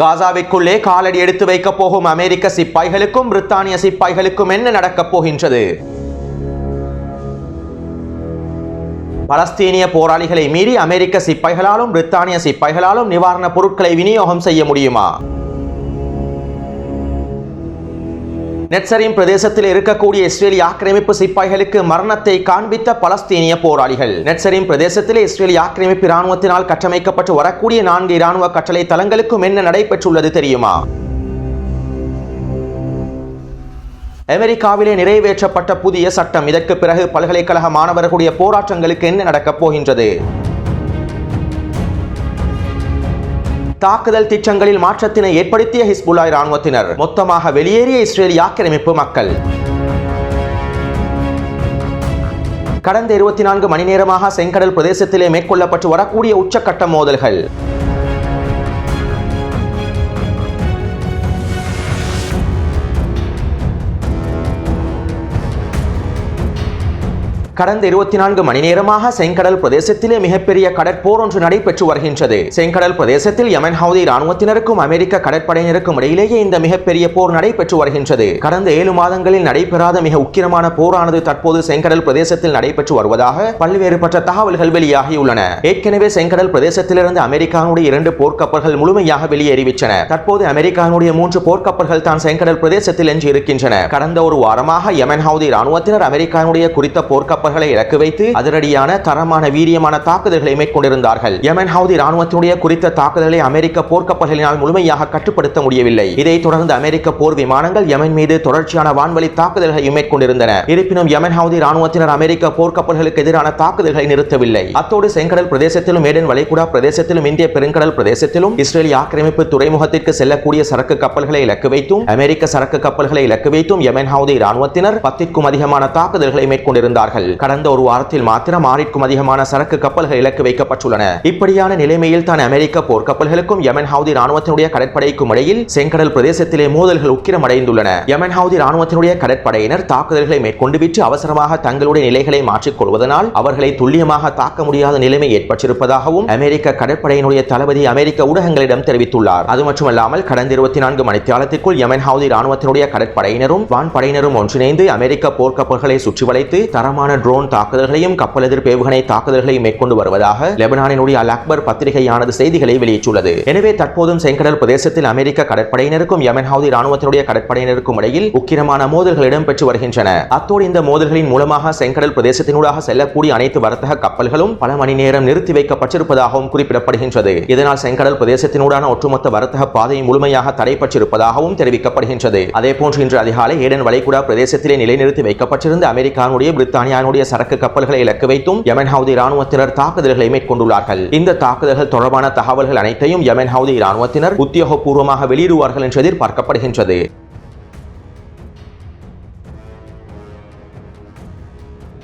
காசாவிற்குள்ளே காலடி எடுத்து வைக்கப் போகும் அமெரிக்க சிப்பாய்களுக்கும் பிரித்தானிய சிப்பாய்களுக்கும் என்ன நடக்கப் போகின்றது? பலஸ்தீனிய போராளிகளை மீறி அமெரிக்க சிப்பாய்களாலும் பிரித்தானிய சிப்பாய்களாலும் நிவாரணப் பொருட்களை விநியோகம் செய்ய முடியுமா? நெட்சரின் பிரதேசத்தில் இருக்கக்கூடிய இஸ்ரேலிய ஆக்கிரமிப்பு சிப்பாய்களுக்கு மரணத்தை காண்பித்த பலஸ்தீனிய போராளிகள். நெட்சரின் பிரதேசத்தில் இஸ்ரேலிய ஆக்கிரமிப்பு இராணுவத்தினால் கட்டமைக்கப்பட்டு வரக்கூடிய நான்கு இராணுவ கட்டளை தளங்களுக்கும் என்ன நடைபெற்றுள்ளது தெரியுமா? அமெரிக்காவிலே நிறைவேற்றப்பட்ட புதிய சட்டம். இதற்கு பிறகு பல்கலைக்கழக மாணவர்களுடைய போராட்டங்களுக்கு என்ன நடக்கப் போகின்றது? தாக்குதல் திட்டங்களில் மாற்றத்தினை ஏற்படுத்திய ஹிஸ்புல்லாய் இராணுவத்தினர். மொத்தமாக வெளியேறிய இஸ்ரேலிய ஆக்கிரமிப்பு மக்கள். கடந்த இருபத்தி நான்கு மணி நேரமாக செங்கடல் பிரதேசத்திலே மேற்கொள்ளப்பட்டு வரக்கூடிய உச்சக்கட்ட மோதல்கள். கடந்த இருபத்தி நான்கு மணி நேரமாக செங்கடல் பிரதேசத்திலே மிகப்பெரிய கடற்போர் ஒன்று நடைபெற்று வருகின்றது. செங்கடல் பிரதேசத்தில் யமன் ஹவுதி ராணுவத்தினருக்கும் அமெரிக்க கடற்படையினருக்கும் இடையிலேயே இந்த மிகப்பெரிய போர் நடைபெற்று வருகின்றது. கடந்த ஏழு மாதங்களில் நடைபெறாத மிக உக்கிரமான போரானது தற்போது செங்கடல் பிரதேசத்தில் நடைபெற்று வருவதாக பல்வேறுபட்ட தகவல்கள் வெளியாகியுள்ளன. ஏற்கனவே செங்கடல் பிரதேசத்திலிருந்து அமெரிக்காவுடைய இரண்டு போர்க்கப்பல்கள் முழுமையாக வெளியேறிவிட்டன. தற்போது அமெரிக்காவுடைய மூன்று போர்க்கப்பல்கள் தான் செங்கடல் பிரதேசத்தில் எஞ்சி இருக்கின்றன கடந்த ஒரு வாரமாக யமன் ஹவுதி ராணுவத்தினர் அமெரிக்காவுடைய குறித்த போர்க்கப்பல் அவர்களை இலக்கு வைத்து அதிரடியான தரமான வீரியமான தாக்குதல்களை மேற்கொண்டிருந்தார்கள். யமன் ஹவுதி ராணுவத்தினுடைய குறித்த தாக்குதலை அமெரிக்க போர்க்கப்பல்களினால் முழுமையாக கட்டுப்படுத்த முடியவில்லை. இதைத் தொடர்ந்து அமெரிக்க போர் விமானங்கள் யமன் மீது தொடர்ச்சியான வான்வழி தாக்குதல்களை மேற்கொண்டிருந்தன. இருப்பினும் யமன் ஹவுதி ராணுவத்தினர் அமெரிக்க போர்க்கப்பல்களுக்கு எதிரான தாக்குதல்களை நிறுத்தவில்லை. அத்தோடு செங்கடல் பிரதேசத்திலும் ஏடன் வளைகுடா பிரதேசத்திலும் இந்திய பெருங்கடல் பிரதேசத்திலும் இஸ்ரேலிய ஆக்கிரமிப்பு துறைமுகத்திற்கு செல்லக்கூடிய சரக்கு கப்பல்களை இலக்கு வைத்தும் அமெரிக்க சரக்கு கப்பல்களை இலக்கு வைத்தும் யமன் ஹவுதி ராணுவத்தினர் பத்திற்கும் அதிகமான தாக்குதல்களை மேற்கொண்டிருந்தார்கள். கடந்த ஒரு வாரத்தில் மாத்திரம் ஆறிற்கும் அதிகமான சரக்கு கப்பல்கள் இலக்கு வைக்கப்பட்டுள்ளன. இப்படியான நிலைமையில் தான் அமெரிக்க போர்க்கப்பல்களுக்கும் யமன் ஹவுதி ராணுவத்தினுடைய கடற்படைக்கும் இடையில் செங்கடல் பிரதேசத்திலே மோதல்கள் உக்கிரம் அடைந்துள்ளன யமன் ஹவுதி ராணுவத்தினுடைய கடற்படையினர் தாக்குதல்களை மேற்கொண்டு விட்டு அவசரமாக தங்களுடைய நிலைகளை மாற்றிக் கொள்வதனால் அவர்களை துல்லியமாக தாக்க முடியாத நிலைமை ஏற்பட்டிருப்பதாகவும் அமெரிக்க கடற்படையினுடைய தளபதி அமெரிக்க ஊடகங்களிடம் தெரிவித்துள்ளார். அது மட்டுமல்லாமல் கடந்த இருபத்தி நான்கு மணித்தியாலத்திற்குள் யமன் ஹவுதி ராணுவத்தினுடைய கடற்படையினரும் வான்படையினரும் ஒன்றிணைந்து அமெரிக்க போர்க்கப்பல்களை சுற்றி வளைத்து தரமான ட்ரோன் தாக்குதல்களையும் கப்பல் எதிர்ப்பு ஏவுகணை தாக்குதல்களையும் மேற்கொண்டு வருவதாக லெபனானினுடைய அல் அக்பர் பத்திரிகையானது செய்திகளை வெளியிட்டுள்ளது. எனவே தற்போதும் செங்கடல் பிரதேசத்தில் அமெரிக்க கடற்படையினருக்கும் யமன் ஹவுதி ராணுவத்தினுடைய கடற்படையினருக்கும் இடையில் உக்கிரமான மோதல்கள் இடம்பெற்று வருகின்றன. அத்தோடு இந்த மோதல்களின் மூலமாக செங்கடல் பிரதேசத்தினூடாக செல்லக்கூடிய அனைத்து வர்த்தக கப்பல்களும் பல மணி நேரம் நிறுத்தி வைக்கப்பட்டிருப்பதாகவும் குறிப்பிடப்படுகின்றது. இதனால் செங்கடல் பிரதேசத்தினூடான ஒட்டுமொத்த வர்த்தக பாதை முழுமையாக தடைப்பட்டிருப்பதாகவும் தெரிவிக்கப்படுகின்றது. அதேபோன்று இன்று அதிகாலை ஏடன் வளைகுடா பிரதேசத்திலே நிலைநிறுத்தி வைக்கப்பட்டிருந்த அமெரிக்கானுடைய பிரித்தானியானுடைய சரக்கு கப்பல்களை இலக்கு வைத்தும் யமன் ஹவுதி ராணுவத்தினர் தாக்குதல்களை மேற்கொண்டுள்ளார்கள். இந்த தாக்குதல்கள் தொடர்பான தகவல்கள் அனைத்தையும் யமன் ஹவுதி ராணுவத்தினர் உத்தியோகபூர்வமாக வெளியிடுவார்கள் என்று எதிர்பார்க்கப்படுகின்றது.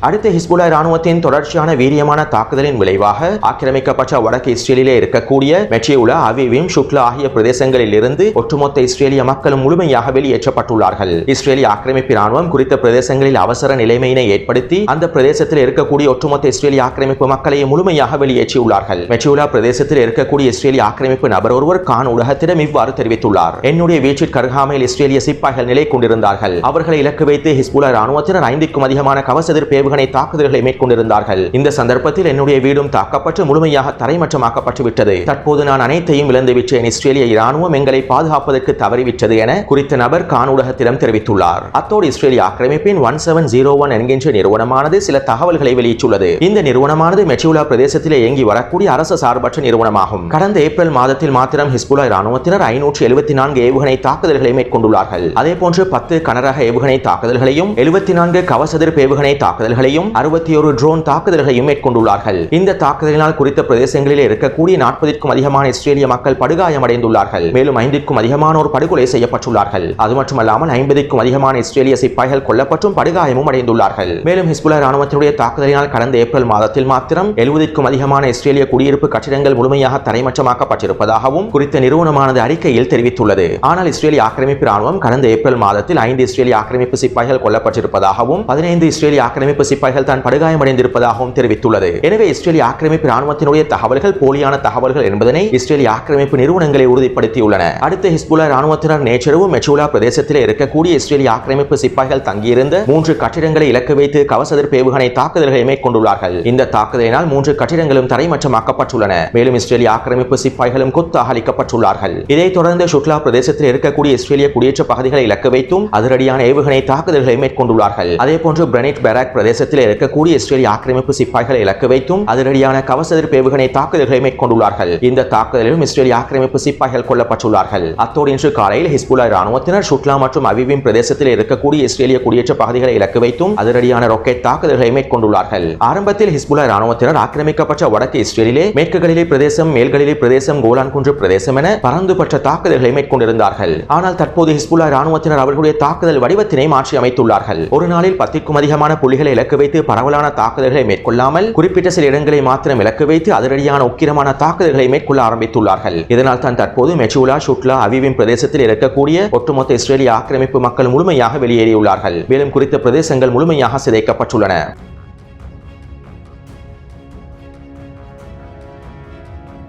அடுத்து ஹிஸ்புல்லா ராணுவத்தின் தொடர்ச்சியான வீரியமான தாக்குதலின் விளைவாக ஆக்கிரமிக்கப்பட்ட வடக்கு இஸ்ரேலிலே இருக்கக்கூடிய மெட்ரியுலா அவிவிம் ஷுக்லா ஆகிய பிரதேசங்களில் இருந்து ஒட்டுமொத்த இஸ்ரேலிய மக்களும் முழுமையாக வெளியேற்றப்பட்டுள்ளார்கள். இஸ்ரேலிய ஆக்கிரமிப்பு ராணுவம் குறித்த பிரதேசங்களில் அவசர நிலைமையினை ஏற்படுத்தி அந்த பிரதேசத்தில் இருக்கக்கூடிய ஒட்டுமொத்த இஸ்ரேலிய ஆக்கிரமிப்பு மக்களை முழுமையாக வெளியேற்றியுள்ளார்கள். மெட்ரியுலா பிரதேசத்தில் இருக்கக்கூடிய இஸ்ரேலிய ஆக்கிரமிப்பு நபர் ஒருவர் கான் ஊடகத்திடம் இவ்வாறு தெரிவித்துள்ளார். என்னுடைய வீட்டிற்கு அருகாமையில் இஸ்ரேலிய சிப்பாய்கள் நிலை கொண்டிருந்தார்கள் அவர்களை இலக்கு வைத்து ஹிஸ்புல்லா ராணுவத்தினர் ஐந்துக்கும் அதிகமான கவச எதிர்ப்பு ஏவுகணை தாக்குதல்களை மேற்கொண்டிருந்தார்கள். இந்த சந்தர்ப்பத்தில் என்னுடைய வீடும் தாக்கப்பட்டு முழுமையாக தரைமட்டமாக்கப்பட்டு விட்டது தற்போது நான் அனைத்தையும் இழந்து விட்டேன். இஸ்ரேலிய இராணுவம் எங்களை பாதுகாப்பதற்கு தவறிவிட்டது என குறித்த நபர் கானூடகத்திடம் தெரிவித்துள்ளார். அத்தோடு இஸ்ரேலிய ஆக்கிரமிப்பின் ஒன் செவன் ஜீரோ ஒன் என்கின்ற நிறுவனமானது சில தகவல்களை வெளியிட்டுள்ளது. இந்த நிறுவனமானது மெட்சியுலா பிரதேசத்தில் இயங்கி வரக்கூடிய அரசு சார்பற்ற நிறுவனமாகும். கடந்த ஏப்ரல் மாதத்தில் மாத்திரம் ஹிஸ்புலா இராணுவத்தினர் ஐநூற்று எழுபத்தி நான்கு ஏவுகணை தாக்குதல்களை மேற்கொண்டுள்ளார்கள். அதே போன்று பத்து கனரக ஏவுகணை தாக்குதல்களையும் எழுபத்தி நான்கு கவசதிர்ப்பு ஏவுகணை தாக்குதல்களையும் அறுபத்தி ஒரு ட்ரோன் தாக்குதல்களையும் மேற்கொண்டுள்ளார்கள். இந்த தாக்குதலினால் குறித்த பிரதேசங்களில் இருக்கக்கூடிய நாற்பதிற்கும் அதிகமான இஸ்ரேலிய மக்கள் படுகாயமடைந்துள்ளார்கள். மேலும் ஐந்திற்கும் அதிகமானோர் படுகொலை செய்யப்பட்டுள்ளார்கள். அது மட்டுமல்லாமல் ஐம்பதுக்கும் அதிகமான இஸ்ரேலிய சிப்பாய்கள் கொல்லப்பட்டும் படுகாயமும் அடைந்துள்ளார்கள். மேலும் ஹிஸ்புல்லா ராணுவத்தினுடைய தாக்குதலினால் கடந்த ஏப்ரல் மாதத்தில் மாத்திரம் எழுபதுக்கும் அதிகமான இஸ்ரேலிய குடியிருப்பு கட்டிடங்கள் முழுமையாக தரைமட்டமாக்கப்பட்டிருப்பதாகவும் குறித்த நிறுவனமானது அறிக்கையில் தெரிவித்துள்ளது. ஆனால் இஸ்ரேலிய ஆக்கிரமிப்பு ராணுவம் கடந்த ஏப்ரல் மாதத்தில் ஐந்து இஸ்ரேலிய ஆக்கிரமிப்பு சிப்பாய்கள் கொல்லப்பட்டிருப்பதாகவும் பதினைந்து இஸ்ரேலிய ஆக்கிரமிப்பு சிப்பாய்கள் தான் படுகாயமடைந்திருப்பதாகவும் தெரிவித்துள்ளது. எனவே இஸ்ரேலிய ஆக்கிரமிப்பு ராணுவத்தினுடைய தகவல்கள் போலியான தகவல்கள் என்பதனை இஸ்ரேலிய ஆக்கிரமிப்பு நிறுவனங்களை உறுதிப்படுத்தியுள்ளன. அடுத்து ஹிஸ்புல்லா ராணுவத்தினர் நேற்றிரவு மெச்சூலா பிரதேசத்தில் இருக்கக்கூடிய இஸ்ரேலிய ஆக்கிரமிப்பு சிப்பாய்கள் தங்கியிருந்த மூன்று கட்டிடங்களை இலக்கு வைத்து கவசதிர்ப்பு பேவுகணை தாக்குதல்களை மேற்கொண்டுள்ளார்கள். இந்த தாக்குதலினால் மூன்று கட்டிடங்களும் தரைமற்றமாக்கப்பட்டுள்ளன மேலும் இஸ்ரேலிய ஆக்கிரமிப்பு சிப்பாய்களும் கொத்தாக அளிக்கப்பட்டுள்ளார்கள் இதைத் தொடர்ந்து சுற்றுலா பிரதேசத்தில் இருக்கக்கூடிய இஸ்ரேலிய குடியேற்ற பகுதிகளை இலக்கு வைத்தும் அதிரடியான ஏவுகணை தாக்குதல்களை மேற்கொண்டுள்ளார்கள். அதேபோன்று பிரனிட் பெராக் பிரதேசத்தில் இருக்கக்கூடிய இஸ்ரேலிய ஆக்கிரமிப்பு சிப்பாய்களை இலக்கு வைத்தும் அதிரடியான கவசதிர்ப்பு ஏவுகணை தாக்குதல்களை மேற்கொண்டுள்ளார்கள். இந்த தாக்குதலிலும் இஸ்ரேலிய ஆக்கிரமிப்பு சிப்பாய்கள் கொல்லப்பட்டுள்ளார்கள். அத்தோடு இன்று காலையில் ஹிஸ்புல்லா ராணுவத்தினர் சுட்லா மற்றும் அவிவின் பிரதேசத்தில் இருக்கக்கூடிய இஸ்ரேலிய குடியேற்ற பகுதிகளை இலக்கு வைத்தும் அதிரடியான ராக்கெட் தாக்குதல்களை மேற்கொண்டுள்ளார்கள். ஆரம்பத்தில் ஹிஸ்புல்லா ராணுவத்தினர் ஆக்கிரமிக்கப்பட்ட வடக்கு இஸ்ரேலிலே மேற்குகளிலே பிரதேசம் மேல்களிலே பிரதேசம் கோலான் குன்று பிரதேசம் என பறந்துபட்ட தாக்குதல்களை மேற்கொண்டிருந்தார்கள். ஆனால் தற்போது ஹிஸ்புல்லா ராணுவத்தினர் அவர்களுடைய தாக்குதல் வடிவத்தினை மாற்றி அமைத்துள்ளார்கள் ஒரு நாளில் பத்திற்கும் அதிகமான புள்ளிகளை இலக்கு வைத்து பரவலான தாக்குதல்களை மேற்கொள்ளாமல் குறிப்பிட்ட சில இடங்களை மாத்திரம் இலக்கு வைத்து அதிரடியான உக்கிரமான தாக்குதல்களை மேற்கொள்ள ஆரம்பித்துள்ளார்கள். இதனால் தான் தற்போது மெச்சூலா ஷுட்லா அவிவின் பிரதேசத்தில் இருக்கக்கூடிய ஒட்டுமொத்த இஸ்ரேலிய ஆக்கிரமிப்பு மக்கள் முழுமையாக வெளியேறியுள்ளார்கள். மேலும் குறித்த பிரதேசங்கள் முழுமையாக சிதைக்கப்பட்டுள்ளன.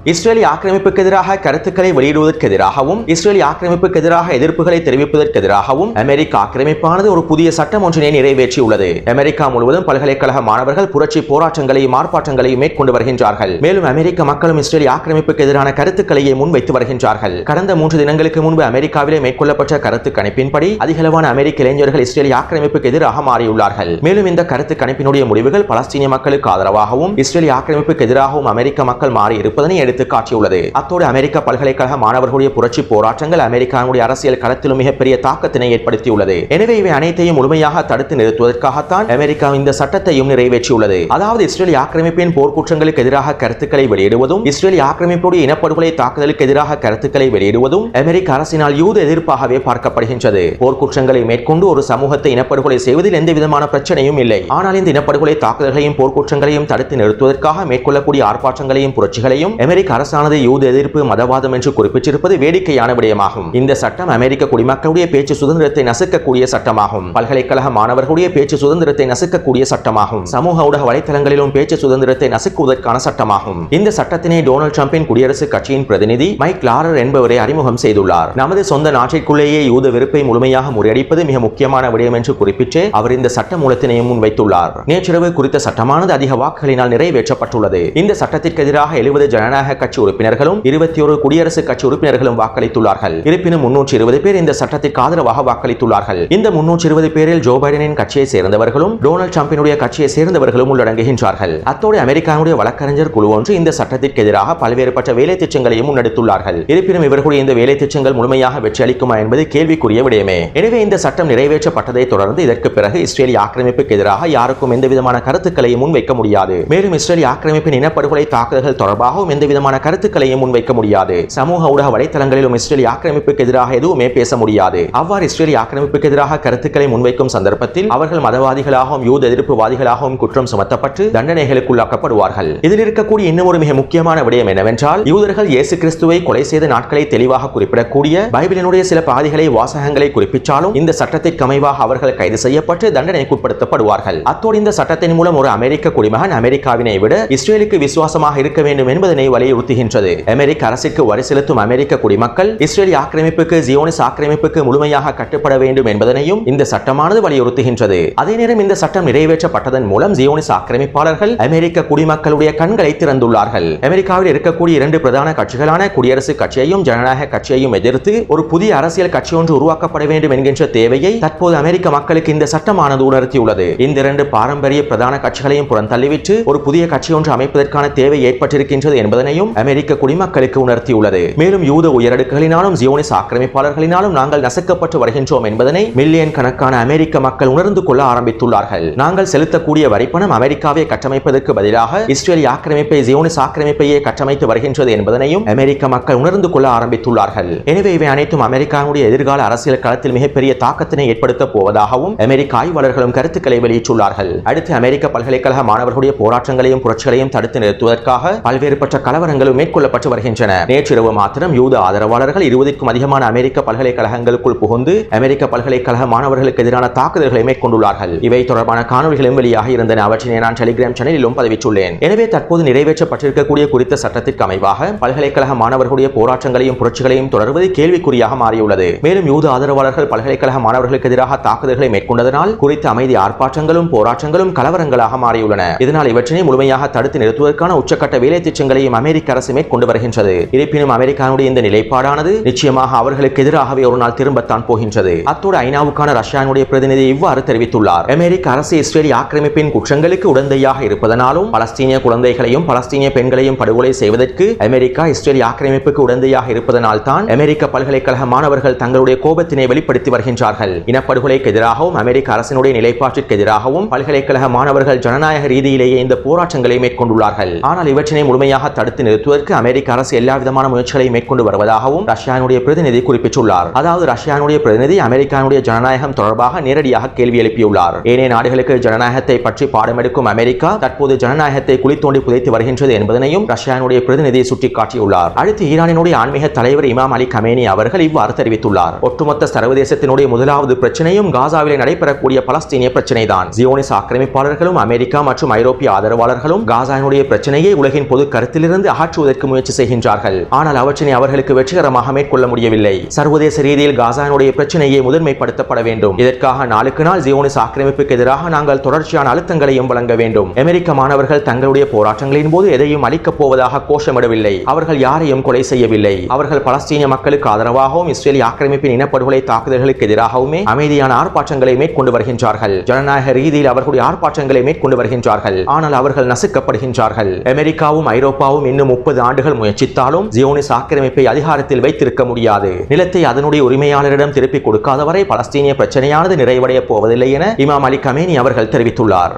இஸ்ரேலி ஆக்கிரமிப்புக்கு எதிராக கருத்துக்களை வெளியிடுவதற்கு எதிராகவும் இஸ்ரேலி ஆக்கிரமிப்புக்கு எதிராக எதிர்ப்புகளை தெரிவிப்பதற்கு எதிராகவும் அமெரிக்க ஆக்கிரமிப்பானது ஒரு புதிய சட்டம் ஒன்றினை நிறைவேற்றியுள்ளது. அமெரிக்கா முழுவதும் பல்கலைக்கழக மாணவர்கள் புரட்சி போராட்டங்களையும் ஆர்ப்பாட்டங்களையும் மேற்கொண்டு வருகின்றார்கள். மேலும் அமெரிக்க மக்களும் இஸ்ரேலி ஆக்கிரமிப்புக்கு எதிரான கருத்துக்களையே முன்வைத்து வருகின்றார்கள். கடந்த மூன்று தினங்களுக்கு முன்பு அமெரிக்காவிலே மேற்கொள்ளப்பட்ட கருத்து கணிப்பின்படி அதிகளவான அமெரிக்க இளைஞர்கள் இஸ்ரேலிய ஆக்கிரமிப்புக்கு எதிராக மாறியுள்ளார்கள். மேலும் இந்த கருத்து கணிப்பினுடைய முடிவுகள் பலஸ்தீனிய மக்களுக்கு ஆதரவாகவும் இஸ்ரேலிய ஆக்கிரமிப்புக்கு எதிராகவும் அமெரிக்க மக்கள் மாறி இருப்பதனை எடுத்து காட்டியுள்ளது. அத்தோடு அமெரிக்க பல்கலைக்கழக மாணவர்களுடைய புரட்சி போராட்டங்கள் அமெரிக்காவுடைய அரசியல் களத்திலும் மிகப்பெரிய தாக்கத்தினை ஏற்படுத்தியுள்ளது. எனவே இவை அனைத்தையும் முழுமையாக தடுத்து நிறுத்துவதற்காகத்தான் அமெரிக்கா இந்த சட்டத்தையும் நிறைவேற்றியுள்ளது. அதாவது இஸ்ரேல் ஆக்கிரமிப்பின் போர்க்குற்றங்களுக்கு எதிராக கருத்துக்களை வெளியிடுவதும் இஸ்ரேல் ஆக்கிரமிப்புடைய இனப்படுகொலை தாக்குதலுக்கு எதிராக கருத்துக்களை வெளியிடுவதும் அமெரிக்க அரசினால் யூத எதிர்ப்பாகவே பார்க்கப்படுகின்றது. போர்க்குற்றங்களை மேற்கொண்டு ஒரு சமூகத்தை இனப்படுகொலை செய்வதில் எந்த விதமான பிரச்சனையும் இல்லை. ஆனால் இந்த இனப்படுகொலை தாக்குதல்களையும் போர்க்குற்றங்களையும் தடுத்து நிறுத்துவதற்காக மேற்கொள்ளக்கூடிய ஆர்ப்பாட்டங்களையும் புரட்சிகளையும் அமெரிக்க அரசானது யூத எதிர்ப்பு மதவாதம் என்று குறிப்பிட்டிருப்பது வேடிக்கையான விடயமாகும். இந்த சட்டம் அமெரிக்க குடிமக்களுடைய பேச்சு சுதந்திரத்தை நசுக்கக்கூடிய சட்டமாகும். பல்கலைக்கழக மாணவர்களுடைய பேச்சு சுதந்திரத்தை நசுக்கக்கூடிய சட்டமாகும். சமூக ஊடக வலைத்தளங்களிலும் பேச்சு சுதந்திரத்தை நசுக்குவதற்கான சட்டமாகும். இந்த சட்டத்தினை டொனால்டு டிரம்பின் குடியரசுக் கட்சியின் பிரதிநிதி மைக் லாரர் என்பவரை அறிமுகம் செய்துள்ளார். நமது சொந்த நாட்டிற்குள்ளேயே யூத வெறுப்பை முழுமையாக முறியடிப்பது மிக முக்கியமான விடயம் என்று குறிப்பிட்டு அவர் இந்த சட்ட மூலத்தினையும் முன்வைத்துள்ளார். நேற்றிரவு குறித்த சட்டமானது அதிக வாக்குகளினால் நிறைவேற்றப்பட்டுள்ளது. இந்த சட்டத்திற்கு எதிராக எழுபது ஜனநாயக கட்சி உறுப்பினர்களும் இருபத்தி ஒரு குடியரசுக் கட்சி உறுப்பினர்களும் வாக்களித்துள்ளார்கள். இருப்பினும் முன்னூற்றி இருபது பேர் இந்த சட்டத்திற்கு ஆதரவாக வாக்களித்துள்ளார்கள். இந்த முன்னூற்றி இருபது பேரில் ஜோ பைடனின் கட்சியை சேர்ந்தவர்களும் டொனால்டு டிரம்பினுடைய கட்சியை சேர்ந்தவர்களும் உள்ளடங்குகின்றார்கள். அத்தோடு அமெரிக்காவுடைய வழக்கறிஞர் குழு ஒன்று இந்த சட்டத்திற்கு எதிராக பல்வேறுபட்ட வேலை திட்டங்களையும் முன்னெடுத்துள்ளார்கள். இருப்பினும் இவர்களுடைய இந்த வேலை திட்டங்கள் முழுமையாக வெற்றி அளிக்குமா என்பது கேள்விக்குரிய விடயமே. எனவே இந்த சட்டம் நிறைவேற்றப்பட்டதை தொடர்ந்து இதற்கு பிறகு இஸ்ரேலிய ஆக்கிரமிப்புக்கு எதிராக யாருக்கும் எந்தவிதமான கருத்துக்களையும் முன்வைக்க முடியாது. மேலும் இஸ்ரேலிய ஆக்கிரமிப்பின் இனப்படுகொலை தாக்குதல்கள் தொடர்பாகவும் எந்தவித விதமான கருத்துக்களையும் முன்வைக்க முடியாது. சமூக ஊடக வலைத்தளங்களிலும் இஸ்ரேலிய ஆக்கிரமிப்புக்கு எதிராக எதுவுமே பேச முடியாது. அவ்வாறு இஸ்ரேலிய ஆக்கிரமிப்புக்கு எதிராக கருத்துக்களை முன்வைக்கும் சந்தர்ப்பத்தில் அவர்கள் மதவாதிகளாகவும் யூத எதிர்ப்புவாதிகளாகவும் குற்றம் சுமத்தப்பட்டு தண்டனைகளுக்குள்ளாக்கப்படுவார்கள் இதில் இருக்கக்கூடிய இன்னும் ஒரு மிக முக்கியமான விடயம் என்னவென்றால் யூதர்கள் இயேசு கிறிஸ்துவை கொலை செய்த நாட்களை தெளிவாக குறிப்பிடக்கூடிய பைபிளினுடைய சில பாதிகளை வாசகங்களை குறிப்பிட்டாலும் இந்த சட்டத்திற்கு அமைவாக அவர்கள் கைது செய்யப்பட்டு தண்டனைக்குட்படுத்தப்படுவார்கள் அத்தோடு இந்த சட்டத்தின் மூலம் ஒரு அமெரிக்க குடிமகன் அமெரிக்காவினை விட இஸ்ரேலுக்கு விசுவாசமாக இருக்க வேண்டும் என்பதனை வலியுறுத்துகின்றது. அமெரிக்க அரசிற்கு வரி செலுத்தும் அமெரிக்க குடிமக்கள் இஸ்ரேலிய ஆக்கிரமிப்புக்கு ஜியோனிஸ் ஆக்கிரமிப்புக்கு முழுமையாக கட்டுப்பட வேண்டும் என்பதனையும் இந்த சட்டமானது வலியுறுத்துகின்றது. அதே நேரம் இந்த சட்டம் நிறைவேற்றப்பட்டதன் மூலம் ஜியோனிஸ் ஆக்கிரமிப்பாளர்கள் அமெரிக்க குடிமக்களுடைய கண்களை திறந்துள்ளார்கள். அமெரிக்காவில் இருக்கக்கூடிய இரண்டு பிரதான கட்சிகளான குடியரசுக் கட்சியையும் ஜனநாயக கட்சியையும் எதிர்த்து ஒரு புதிய அரசியல் கட்சி ஒன்று உருவாக்கப்பட வேண்டும் என்கின்ற தேவையை தற்போது அமெரிக்க மக்களுக்கு இந்த சட்டமானது உணர்த்தியுள்ளது. இந்த இரண்டு பாரம்பரிய பிரதான கட்சிகளையும் புறந்தள்ளிவிட்டு ஒரு புதிய கட்சி ஒன்று அமைப்பதற்கான தேவை ஏற்பட்டிருக்கின்றது என்பதனையும் என்பதனையும் அமெரிக்க குடிமக்களுக்கு உணர்த்தியுள்ளது. மேலும் யூத உயரடுக்குகளினாலும் ஜியோனிஸ் ஆக்கிரமிப்பாளர்களினாலும் நாங்கள் நசுக்கப்பட்டு வருகின்றோம் என்பதனை மில்லியன் கணக்கான அமெரிக்க மக்கள் உணர்ந்து கொள்ள ஆரம்பித்துள்ளார்கள். நாங்கள் செலுத்தக்கூடிய வரிப்பணம் அமெரிக்காவை கட்டமைப்பதற்கு பதிலாக இஸ்ரேலிய ஆக்கிரமிப்பை ஜியோனிஸ் ஆக்கிரமிப்பையே கட்டமைத்து வருகின்றது என்பதனையும் அமெரிக்க மக்கள் உணர்ந்து கொள்ள ஆரம்பித்துள்ளார்கள். எனவே இவை அனைத்தும் அமெரிக்காவுடைய எதிர்கால அரசியல் களத்தில் மிகப்பெரிய தாக்கத்தினை ஏற்படுத்த போவதாகவும் அமெரிக்க ஆய்வாளர்களும் கருத்துக்களை வெளியிட்டுள்ளார்கள். அடுத்து அமெரிக்க பல்கலைக்கழக மாணவர்களுடைய போராட்டங்களையும் புரட்சிகளையும் தடுத்து நிறுத்துவதற்காக பல்வேறுபட்ட கலவர கலவரங்களும் மேற்கொள்ளப்பட்டு வருகின்றன. நேற்றிரவு மாத்திரம் யூத ஆதரவாளர்கள் இருபதுக்கும் அதிகமான அமெரிக்க பல்கலைக்கழகங்களுக்குள் புகுந்து அமெரிக்க பல்கலைக்கழக மாணவர்களுக்கு எதிரான தாக்குதல்களை மேற்கொண்டுள்ளார்கள். இவை தொடர்பான காணொலிகளும் வெளியாக இருந்தன. அவற்றினை நான் டெலிகிராம் சேனலிலும் பதிவிட்டுள்ளேன். எனவே தற்போது நிறைவேற்றப்பட்டிருக்கக்கூடிய குறித்த சட்டத்திற்கு அமைவாக பல்கலைக்கழக மாணவர்களுடைய போராட்டங்களையும் புரட்சிகளையும் தொடர்வது கேள்விக்குறியாக மாறியுள்ளது. மேலும் யூத ஆதரவாளர்கள் பல்கலைக்கழக மாணவர்களுக்கு எதிராக தாக்குதல்களை மேற்கொண்டதனால் குறித்த அமைதி ஆர்ப்பாட்டங்களும் போராட்டங்களும் கலவரங்களாக மாறியுள்ளன. இதனால் இவற்றினை முழுமையாக தடுத்து நிறுத்துவதற்கான உச்சக்கட்ட வேலை திட்டங்களையும் அமெரிக்க அரசு மேற்கொண்டு வருகின்றது இருப்பினும் அமெரிக்காவுடைய இந்த நிலைப்பாடானது நிச்சயமாக அவர்களுக்கு எதிராகவே ஒரு நாள் திரும்பத்தான் போகின்றது. அத்தோடு ஐநாவுக்கான ரஷ்யாவுடைய பிரதிநிதி இவ்வாறு தெரிவித்துள்ளார். அமெரிக்க அரசு இஸ்ரேலி ஆக்கிரமிப்பின் குற்றங்களுக்கு உடந்தையாக இருப்பதனாலும் பலஸ்தீனிய குழந்தைகளையும் பலஸ்தீனிய பெண்களையும் படுகொலை செய்வதற்கு அமெரிக்கா இஸ்ரேலி ஆக்கிரமிப்புக்கு உடந்தையாக இருப்பதனால் தான் அமெரிக்க பல்கலைக்கழக மாணவர்கள் தங்களுடைய கோபத்தினை வெளிப்படுத்தி வருகின்றார்கள். இனப்படுகொலைக்கு எதிராகவும் அமெரிக்க அரசினுடைய நிலைப்பாட்டிற்கு எதிராகவும் பல்கலைக்கழக மாணவர்கள் ஜனநாயக ரீதியிலேயே இந்த போராட்டங்களை மேற்கொண்டுள்ளார்கள். ஆனால் இவற்றினை முழுமையாக தடுத்து நிறுத்துவதற்கு அமெரிக்க அரசு எல்லா விதமான முயற்சிகளை மேற்கொண்டு வருவதாகவும் ரஷ்யானுடைய பிரதிநிதி குறிப்பிட்டுள்ளார். அதாவது ரஷ்யானுடைய பிரதிநிதி அமெரிக்கானுடைய ஜனநாயகம் தொடர்பாக நேரடியாக கேள்வி எழுப்பியுள்ளார். ஏனைய நாடுகளுக்கு ஜனநாயகத்தை பற்றி பாடமெடுக்கும் அமெரிக்கா தற்போது ஜனநாயகத்தை குளித்தோண்டி புதைத்து வருகின்றது என்பதனையும் ரஷ்யானுடைய பிரதிநிதி சுட்டிக்காட்டியுள்ளார். அடுத்து ஈரானினுடைய ஆன்மீக தலைவர் இமாம் அலி கமேனி அவர்கள் இவ்வாறு தெரிவித்துள்ளார். ஒட்டுமொத்த சர்வதேசத்தினுடைய முதலாவது பிரச்சனையும் காசாவில் நடைபெறக்கூடிய பலஸ்தீனிய பிரச்சனை தான் ஜியோனிஸ் ஆக்கிரமிப்பாளர்களும் அமெரிக்கா மற்றும் ஐரோப்பிய ஆதரவாளர்களும் காசாவினுடைய பிரச்சனையை உலகின் பொது கருத்திலிருந்து அகற்றுவதற்கு முயற்சி செய்கின்றார்கள். ஆனால் அவற்றினை அவர்களுக்கு வெற்றிகரமாக மேற்கொள்ள முடியவில்லை. சர்வதேச ரீதியில் காசானுடைய பிரச்சனையை முதன்மைப்படுத்தப்பட வேண்டும். இதற்காக நாளுக்கு நாள் ஜியோனிஸ் ஆக்கிரமிப்புக்கு எதிராக நாங்கள் தொடர்ச்சியான அழுத்தங்களையும் வழங்க வேண்டும். அமெரிக்க மாணவர்கள் தங்களுடைய போராட்டங்களின் போது எதையும் அளிக்கப் போவதாக கோஷமிடவில்லை. அவர்கள் யாரையும் கொலை செய்யவில்லை. அவர்கள் பலஸ்தீனிய மக்களுக்கு ஆதரவாகவும் இஸ்ரேலி ஆக்கிரமிப்பின் இனப்படுகொலை தாக்குதல்களுக்கு எதிராகவுமே அமைதியான ஆர்ப்பாட்டங்களை மேற்கொண்டு வருகின்றார்கள். ஜனநாயக ரீதியில் அவர்களுடைய ஆர்ப்பாட்டங்களை மேற்கொண்டு வருகின்றார்கள். ஆனால் அவர்கள் நசுக்கப்படுகின்றார்கள். அமெரிக்காவும் ஐரோப்பாவும் இன்னும் முப்பது ஆண்டுகள் முயற்சித்தாலும் ஜியோனிஸ் ஆக்கிரமிப்பை அதிகாரத்தில் வைத்திருக்க முடியாது. நிலத்தை அதனுடைய உரிமையாளரிடம் திருப்பிக் கொடுக்காதவரை பலஸ்தீனிய பிரச்சனையானது நிறைவடைய போவதில்லை என இமாம் அலி கமேனி அவர்கள் தெரிவித்துள்ளார்.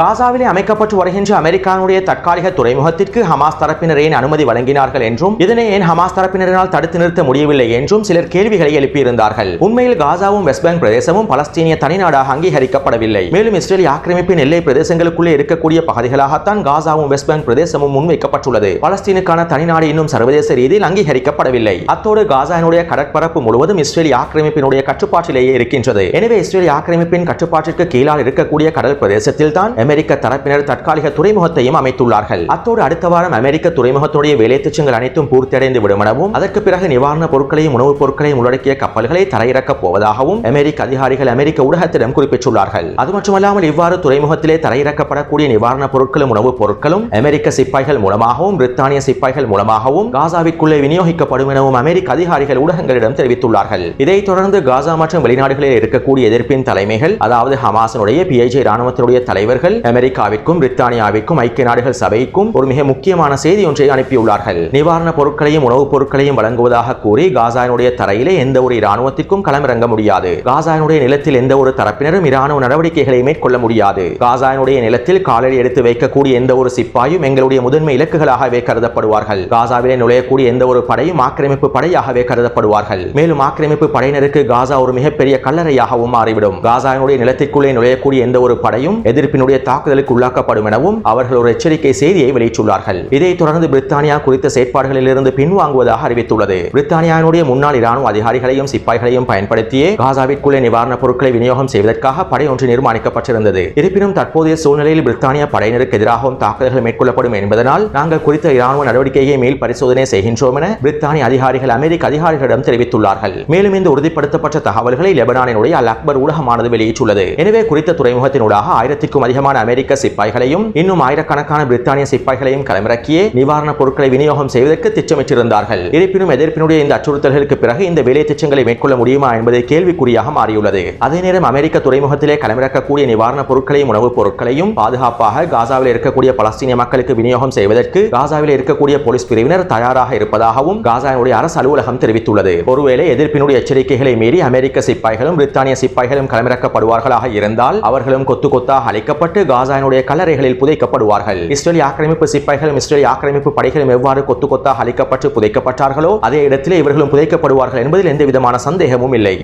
காசாவிலே அமைக்கப்பட்டு வருகின்ற அமெரிக்கானுடைய தற்காலிக துறைமுகத்திற்கு ஹமாஸ் தரப்பினர் ஏன் அனுமதி வழங்கினார்கள் என்றும் இதனை ஏன் ஹமாஸ் தரப்பினரால் தடுத்து நிறுத்த முடியவில்லை என்றும் சிலர் கேள்விகளை எழுப்பியிருந்தார்கள். உண்மையில் காசாவும் வெஸ்ட் பேங்க் பிரதேசமும் பலஸ்தீனிய தனிநாடாக அங்கீகரிக்கப்படவில்லை. மேலும் இஸ்ரேல் ஆக்கிரமிப்பின் எல்லை பிரதேசங்களுக்குள்ளே இருக்கக்கூடிய பகுதிகளாகத்தான் காசாவும் வெஸ்ட் பேங்க் பிரதேசமும் முன்வைக்கப்பட்டுள்ளது. பலஸ்தீனுக்கான தனிநாடு இன்னும் சர்வதேச ரீதியில் அங்கீகரிக்கப்படவில்லை. அத்தோடு காசாவினுடைய கடற்பரப்பு முழுவதும் இஸ்ரேல் ஆக்கிரமிப்பினுடைய கட்டுப்பாட்டிலேயே இருக்கின்றது. எனவே இஸ்ரேல் ஆக்கிரமிப்பின் கட்டுப்பாட்டிற்கு கீழால் இருக்கக்கூடிய கடல் பிரதேசத்தில் தான் அமெரிக்க தரப்பினர் தற்காலிக துறைமுகத்தையும் அமைத்துள்ளார்கள். அத்தோடு அடுத்த வாரம் அமெரிக்க துறைமுகத்துடைய வேலை அனைத்தும் பூர்த்தியடைந்து விடும் எனவும் அதற்கு பிறகு நிவாரண பொருட்களையும் உணவுப் பொருட்களையும் உள்ளடக்கிய கப்பல்களை தரையிறக்கப் போவதாகவும் அமெரிக்க அதிகாரிகள் அமெரிக்க ஊடகத்திடம் குறிப்பிட்டுள்ளார்கள். அது மட்டுமல்லாமல் இவ்வாறு துறைமுகத்திலே தரையிறக்கப்படக்கூடிய நிவாரணப் பொருட்களும் உணவுப் பொருட்களும் அமெரிக்க சிப்பாய்கள் மூலமாகவும் பிரித்தானிய சிப்பாய்கள் மூலமாகவும் காசாவிற்குள்ளே விநியோகிக்கப்படும் எனவும் அமெரிக்க அதிகாரிகள் ஊடகங்களிடம் தெரிவித்துள்ளார்கள். இதைத் தொடர்ந்து காசா மற்றும் வெளிநாடுகளில் இருக்கக்கூடிய எதிர்ப்பின் தலைமைகள் அதாவது ஹமாசனுடைய பிஐஜே ராணுவத்தினுடைய தலைவர்கள் அமெரிக்காவிற்கும் பிரித்தானியாவிற்கும் ஐக்கிய நாடுகள் சபைக்கும் ஒரு மிக முக்கியமான செய்தி ஒன்றை அனுப்பியுள்ளார்கள். நிவாரணப் பொருட்களையும் உணவுப் பொருட்களையும் வழங்குவதாக கூறி காசாயினுடைய தரையிலே எந்த ஒரு இராணுவத்திற்கும் களமிறங்க முடியாது. காசாயினுடைய நிலத்தில் எந்த ஒரு தரப்பினரும் இராணுவ நடவடிக்கைகளை மேற்கொள்ள முடியாது. காசாயினுடைய நிலத்தில் காலடி எடுத்து வைக்கக்கூடிய எந்த ஒரு சிப்பாயும் எங்களுடைய முதன்மை இலக்குகளாகவே கருதப்படுவார்கள். காசாவிலே நுழையக்கூடிய எந்த ஒரு படையும் ஆக்கிரமிப்பு படையாகவே கருதப்படுவார்கள். மேலும் ஆக்கிரமிப்பு படையினருக்கு காசா ஒரு மிகப்பெரிய கல்லறையாகவும் மாறிவிடும். காசாயினுடைய நிலத்திற்குள்ளே நுழையக்கூடிய எந்த ஒரு படையும் எதிர்ப்பினுடைய தாக்குதலுக்கு உள்ளாக்கப்படும் எனவும் அவர்கள் ஒரு எச்சரிக்கை செய்தியை வெளியிட்டுள்ளார்கள். இதைத் தொடர்ந்து பிரித்தானியா குறித்த செயற்பாடுகளில் இருந்து பின்வாங்குவதாக அறிவித்துள்ளது. பிரித்தானியாவினுடைய முன்னாள் இராணுவ அதிகாரிகளையும் சிப்பாய்களையும் பயன்படுத்தியே காசாவிற்குள்ளே நிவாரணப் பொருட்களை விநியோகம் செய்வதற்காக படை ஒன்று நிர்மாணிக்கப்பட்டிருந்தது. இருப்பினும் தற்போதைய சூழ்நிலையில் பிரித்தானிய படையினருக்கு எதிராகவும் தாக்குதல்கள் மேற்கொள்ளப்படும் என்பதனால் நாங்கள் குறித்த இராணுவ நடவடிக்கையை மேல் பரிசோதனை செய்கின்றோம் என பிரித்தானிய அதிகாரிகள் அமெரிக்க அதிகாரிகளிடம் தெரிவித்துள்ளார்கள். மேலும் இந்த உறுதிப்படுத்தப்பட்ட தகவல்களை லெபனானினுடைய அல் அக்பர் ஊடகமானது வெளியிட்டுள்ளது. எனவே குறித்த துறைமுகத்தினூடாக ஆயிரத்திற்கும் அதிகமான அமெரிக்க சிப்பாய்களையும் இன்னும் ஆயிரக்கணக்கான பிரித்தானிய சிப்பாய்களையும் களமிறக்கியே நிவாரணப் பொருட்களை விநியோகம் செய்வதற்கு திட்டமிட்டிருந்தார்கள். இருப்பினும் எதிர்ப்பினுடைய இந்த அச்சுறுத்தல்களுக்கு பிறகு இந்த வேலை திட்டங்களை மேற்கொள்ள முடியுமா என்பதை கேள்விக்குறியாக மாறியுள்ளது. அதே நேரம் அமெரிக்க துறைமுகத்திலே களமிறக்கக்கூடிய நிவாரணப் பொருட்களையும் உணவுப் பொருட்களையும் பாதுகாப்பாக காசாவில் இருக்கக்கூடிய பலஸ்தீனிய மக்களுக்கு விநியோகம் செய்வதற்கு காசாவில் இருக்கக்கூடிய போலீஸ் பிரிவினர் தயாராக இருப்பதாகவும் காசாவினுடைய அரசு அலுவலகம் தெரிவித்துள்ளது. ஒருவேளை எதிர்ப்பினுடைய எச்சரிக்கைகளை மீறி அமெரிக்க சிப்பாய்களும் பிரித்தானிய சிப்பாய்களும் களமிறக்கப்படுவார்களாக இருந்தால் அவர்களும் கொத்து கொத்தாக அழைக்கப்பட்டு காசாவினுடைய கல்லறைகளில் புதைக்கப்படுவார்கள். இஸ்ரேலிய ஆக்கிரமிப்பு சிப்பாய்களும் இஸ்ரேலிய ஆக்கிரமிப்பு படைகளும் எவ்வாறு கொத்து கொத்தாக அழிக்கப்பட்டு புதைக்கப்பட்டார்களோ அதே இடத்திலே இவர்களும் புதைக்கப்படுவார்கள் என்பதில் எந்த விதமான சந்தேகமும் இல்லை.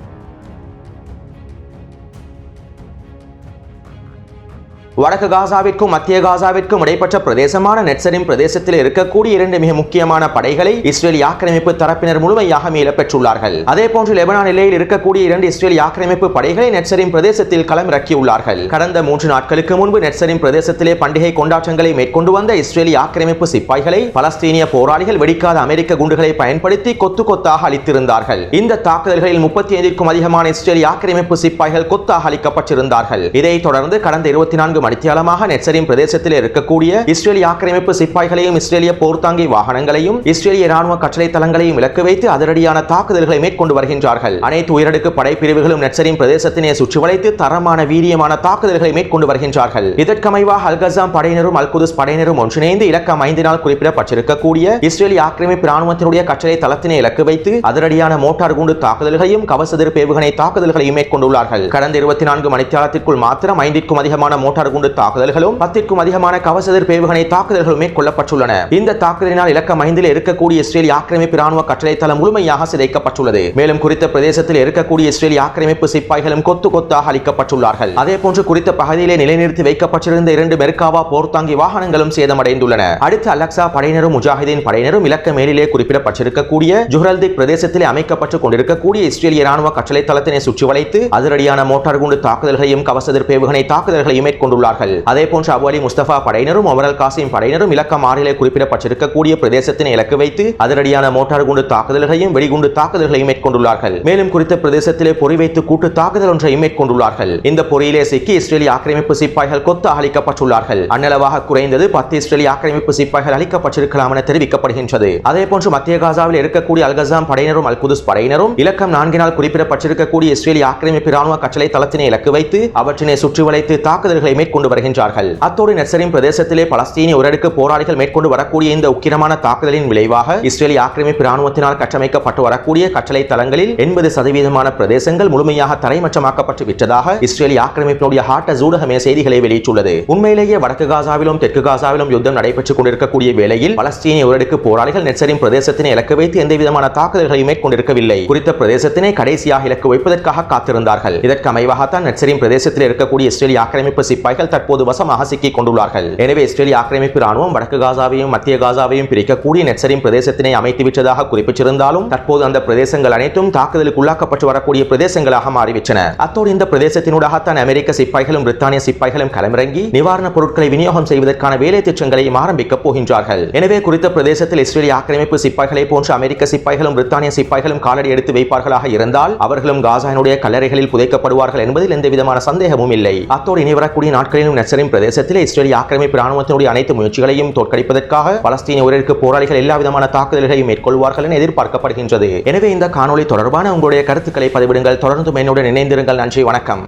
வடக்கு காசாவிற்கும் மத்திய காசாவிற்கும் இடைப்பட்ட பிரதேசமான நெட்சரின் பிரதேசத்தில் இருக்கக்கூடிய இரண்டு மிக முக்கியமான படைகளை இஸ்ரேல் ஆக்கிரமிப்பு தரப்பினர் முழுமையாக மீள பெற்றுள்ளார்கள். அதே போன்று லெபனான் நிலையில் இருக்கக்கூடிய இரண்டு இஸ்ரேல் ஆக்கிரமிப்பு படைகளை நெட்சரின் பிரதேசத்தில் களமிறக்கியுள்ளார்கள் கடந்த மூன்று நாட்களுக்கு முன்பு நெட்சரின் பிரதேசத்திலே பண்டிகை கொண்டாட்டங்களை மேற்கொண்டு வந்த இஸ்ரேலிய ஆக்கிரமிப்பு சிப்பாய்களை பலஸ்தீனிய போராளிகள் வெடிக்காத அமெரிக்க குண்டுகளை பயன்படுத்தி கொத்து கொத்தாக அளித்திருந்தார்கள் இந்த தாக்குதல்களில் முப்பத்தி ஐந்திற்கும் அதிகமான இஸ்ரேலிய ஆக்கிரமிப்பு சிப்பாய்கள் கொத்தாக அளிக்கப்பட்டிருந்தார்கள் இதைத் தொடர்ந்து கடந்த இருபத்தி நான்கு மணித்தியாலமாக நெட்சரின் பிரதேசத்தில் இருக்கக்கூடிய இஸ்ரேலிய ஆக்கிரமிப்பு சிப்பாய்களையும் இஸ்ரேலிய போர்த்தாங்கி வாகனங்களையும் இஸ்ரேலிய ராணுவ கட்டளை தளங்களையும் இலக்கு வைத்து அதிரடியான தாக்குதல்களை மேற்கொண்டு வருகின்றார்கள். அனைத்து உயரடுக்கு படைப்பிரிவுகளும் நெட்சரின் பிரதேசத்தினை சுற்றி வளைத்து தரமான வீரியமான தாக்குதல்களை மேற்கொண்டு வருகின்றார்கள். இதற்கமைவாக அல்கசாம் படையினரும் அல்குதுஸ் படையினரும் ஒன்றிணைந்து இலக்கம் ஐந்தினால் குறிப்பிடப்பட்டிருக்கக்கூடிய இஸ்ரேலிய ஆக்கிரமிப்பு ராணுவத்தினுடைய கட்டளை தளத்தினை இலக்கு வைத்து அதிரடியான மோட்டார் குண்டு தாக்குதல்களையும் கவசதிர் ஏவுகணை தாக்குதல்களையும் மேற்கொண்டுள்ளார்கள். கடந்த இருபத்தி நான்கு மணித்தியாலத்திற்குள் மாத்திரம் ஐந்திற்கும் அதிகமான மோட்டார் குண்டு தாக்குதல்களும் பத்திற்கும் அதிகமான கவசதிர் பேவுகணை தாக்குதல்களும் மேற்கொள்ளப்பட்டுள்ளன. இந்த தாக்குதலினால் இலக்கம் ஐந்தில் இருக்கக்கூடிய இஸ்ரேல் ஆக்கிரமிப்பு ராணுவ கட்டளை தளம் முழுமையாக சிதைக்கப்பட்டுள்ளது. மேலும் குறித்த பிரதேசத்தில் இருக்கக்கூடிய இஸ்ரேல் ஆக்கிரமிப்பு சிப்பாய்களும் கொத்து கொத்தாக அளிக்கப்பட்டுள்ளார்கள். அதே போன்று குறித்த பகுதியிலே நிலைநிறுத்தி வைக்கப்பட்டிருந்த இரண்டு மெர்காவா போர்த்தாங்கி வாகனங்களும் சேதமடைந்துள்ளன. அடுத்து அலக்சா படையினரும் முஜாஹிதீன் படையினரும் இலக்க மேலிலே குறிப்பிடப்பட்டிருக்கக்கூடிய ஜுஹரல்திக் பிரதேசத்திலே அமைக்கப்பட்டுக் கொண்டிருக்கக்கூடிய இஸ்ரேலிய ராணுவ கட்டளை தளத்தினை சுற்றி வளைத்து அதிரடியான மோட்டார் குண்டு தாக்குதல்களையும் கவசதிர் பேவுகணை தாக்குதல்களையும் மேற்கொண்டுள்ளார்கள் அதே போன்று அபு அலி முஸ்தபா படையினரும் அமரல் காசிம் படையினரும் இலக்கம் ஆறிலே குறிப்பிடப்பட்டிருக்கக்கூடிய பிரதேசத்தினை இலக்கு வைத்து அதிரடியான மோட்டார் குண்டு தாக்குதல்களையும் வெடிகுண்டு தாக்குதல்களையும் மேற்கொண்டுள்ளார்கள். மேலும் குறித்த பிரதேசத்திலே பொறி வைத்து கூட்டு தாக்குதல் ஒன்றையும் மேற்கொண்டுள்ளார்கள். இந்த பொறியிலே சிக்கி இஸ்ரேலிய ஆக்கிரமிப்பு சிப்பாய்கள் கொத்து அளிக்கப்பட்டுள்ளார்கள் அன்னளவாக குறைந்தது பத்து இஸ்ரேலிய ஆக்கிரமிப்பு சிப்பாய்கள் அளிக்கப்பட்டிருக்கலாம் என தெரிவிக்கப்படுகின்றது. அதே போன்று மத்திய காசாவில் இருக்கக்கூடிய அல்கசாம் படையினரும் அல் குதுஸ் படையினரும் இலக்கம் நான்கினால் குறிப்பிடப்பட்டிருக்கக்கூடிய இஸ்ரேலிய ஆக்கிரமிப்பு ராணுவ கட்டளை தளத்தினை இலக்கு வைத்து அவற்றினை சுற்றி வளைத்து தாக்குதல்களை மேற்கொண்டு வருகின்றார்கள். அத்தோடு நெசரின் பிரதேசத்திலே பலஸ்தீனிய உரடுக்கு போராளிகள் மேற்கொண்டு வரக்கூடிய இந்த உக்கிரமான தாக்குதலின் விளைவாக இஸ்ரேலிய ஆக்கிரமிப்பு ராணுவத்தினால் கட்டமைக்கப்பட்டு வரக்கூடிய கட்டளை தளங்களில் எண்பது சதவீதமான பிரதேசங்கள் முழுமையாக தரைமட்டமாக்கப்பட்டு விட்டதாக இஸ்ரேலிய ஆக்கிரமிப்பினுடைய ஹாட்ட ஜூடகமே செய்திகளை வெளியிட்டுள்ளது. உண்மையிலேயே வடக்கு காசாவிலும் தெற்கு காசாவிலும் யுத்தம் நடைபெற்றுக் கொண்டிருக்கக்கூடிய வேளையில் பலஸ்தீனிய உரடுக்கு போராளிகள் நெசரின் பிரதேசத்தினை இலக்கு வைத்து எந்த விதமான தாக்குதல்களை மேற்கொண்டிருக்கவில்லை. குறித்த பிரதேசத்தினை கடைசியாக இலக்கு வைப்பதற்காக காத்திருந்தார்கள். இதற்கு அமைவாகத்தான் நெட்சரின் பிரதேசத்தில் இருக்கக்கூடிய இஸ்ரேலிய ஆக்கிரமிப்பு சிப்பாய் அவர்கள் தற்போது வசமாக சிக்கிக் கொண்டுள்ளார்கள். எனவே இஸ்ரேலிய ஆக்கிரமிப்பு ராணுவம் வடக்கு காசாவையும் மத்திய காசாவையும் பிரிக்கக்கூடிய நெட்சரின் பிரதேசத்தினை அமைத்துவிட்டதாக குறிப்பிட்டிருந்தாலும் தற்போது அந்த பிரதேசங்கள் அனைத்தும் தாக்குதலுக்கு உள்ளாக்கப்பட்டு வரக்கூடிய பிரதேசங்களாக மாறிவிட்டன. அத்தோடு இந்த பிரதேசத்தினூடாகத்தான் அமெரிக்க சிப்பாய்களும் பிரித்தானிய சிப்பாய்களும் களமிறங்கி நிவாரணப் பொருட்களை விநியோகம் செய்வதற்கான வேலை திட்டங்களையும் ஆரம்பிக்கப் போகின்றார்கள். எனவே குறித்த பிரதேசத்தில் இஸ்ரேலிய ஆக்கிரமிப்பு சிப்பாய்களை போன்று அமெரிக்க சிப்பாய்களும் பிரித்தானிய சிப்பாய்களும் காலடி எடுத்து வைப்பார்களாக இருந்தால் அவர்களும் காசாவினுடைய கல்லறைகளில் புதைக்கப்படுவார்கள் என்பதில் எந்தவிதமான சந்தேகமும் இல்லை. அத்தோடு இனி வரக்கூடிய நாட்களிலும் நெசரின் பிரதேசத்தில் இஸ்ரேலிய ஆக்கிரமிப்பு ராணுவத்தினுடைய அனைத்து முயற்சிகளையும் தோற்கடிப்பதற்காக பலஸ்தீன உயிருக்கு போராளிகள் எல்லா விதமான தாக்குதல்களையும் மேற்கொள்வார்கள் என எதிர்பார்க்கப்படுகின்றது. எனவே இந்த காணொளி தொடர்பான உங்களுடைய கருத்துக்களை பதிவிடுங்கள். தொடர்ந்து என்னுடன் இணைந்திருங்கள். நன்றி. வணக்கம்.